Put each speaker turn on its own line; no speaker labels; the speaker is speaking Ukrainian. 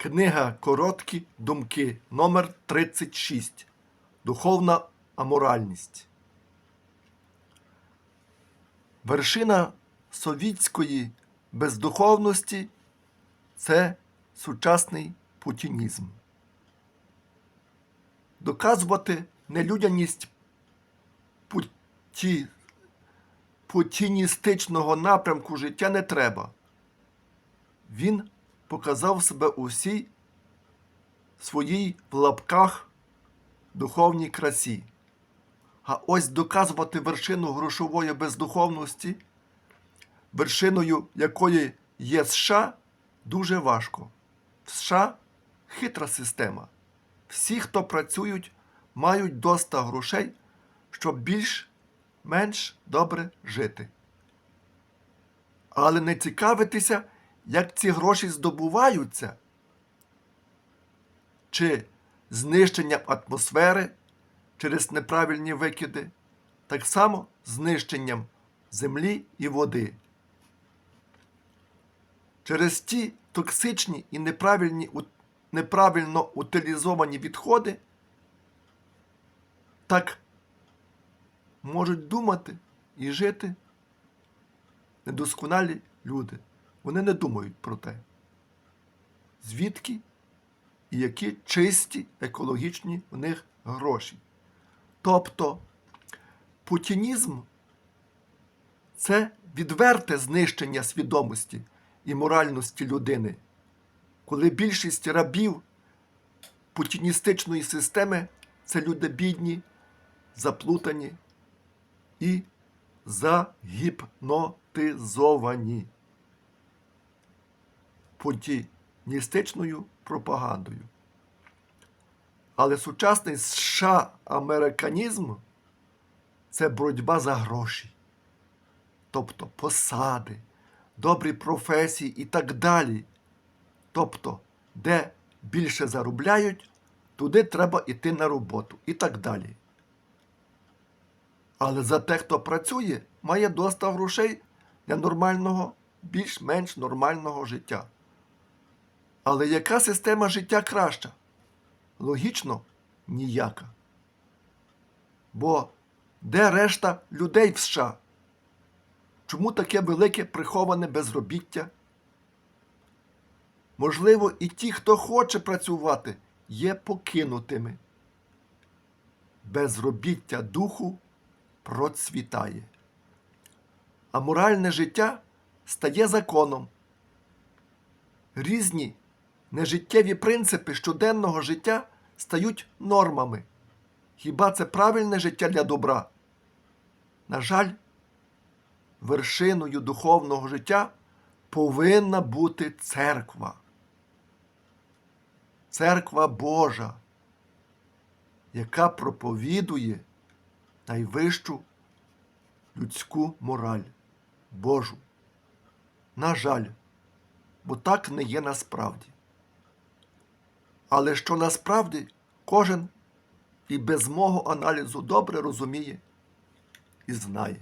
Книга Короткі думки номер 36 Духовна аморальність. Вершина совітської бездуховності це сучасний путінізм. Доказувати нелюдяність путі... путіністичного напрямку життя не треба. Він показав себе у всій своїй в лапках духовній красі. А ось доказувати вершину грошової бездуховності, вершиною якої є США, дуже важко. В США хитра система. Всі, хто працюють, мають доста грошей, щоб більш-менш добре жити. Але не цікавитися, як ці гроші здобуваються, чи знищенням атмосфери через неправильні викиди, так само знищенням землі і води. Через ті токсичні і неправильні, неправильно утилізовані відходи так можуть думати і жити недосконалі люди. Вони не думають про те, звідки і які чисті екологічні в них гроші. Тобто путінізм це відверте знищення свідомості і моральності людини, коли більшість рабів путіністичної системи це люди бідні, заплутані і загіпнотизовані путіністичною пропагандою. Але сучасний США американізм це боротьба за гроші, тобто посади, добрі професії і так далі. Тобто, де більше заробляють, туди треба йти на роботу і так далі. Але за те, хто працює, має доста грошей для нормального, більш-менш нормального життя. Але яка система життя краща? Логічно, ніяка. Бо де решта людей в США? Чому таке велике приховане безробіття? Можливо, і ті, хто хоче працювати, є покинутими. Безробіття духу процвітає. А моральне життя стає законом. Різні нежиттєві принципи щоденного життя стають нормами. Хіба це правильне життя для добра? На жаль, вершиною духовного життя повинна бути церква. Церква Божа, яка проповідує найвищу людську мораль Божу. На жаль, бо так не є насправді. Але що насправді кожен і без мого аналізу добре розуміє і знає.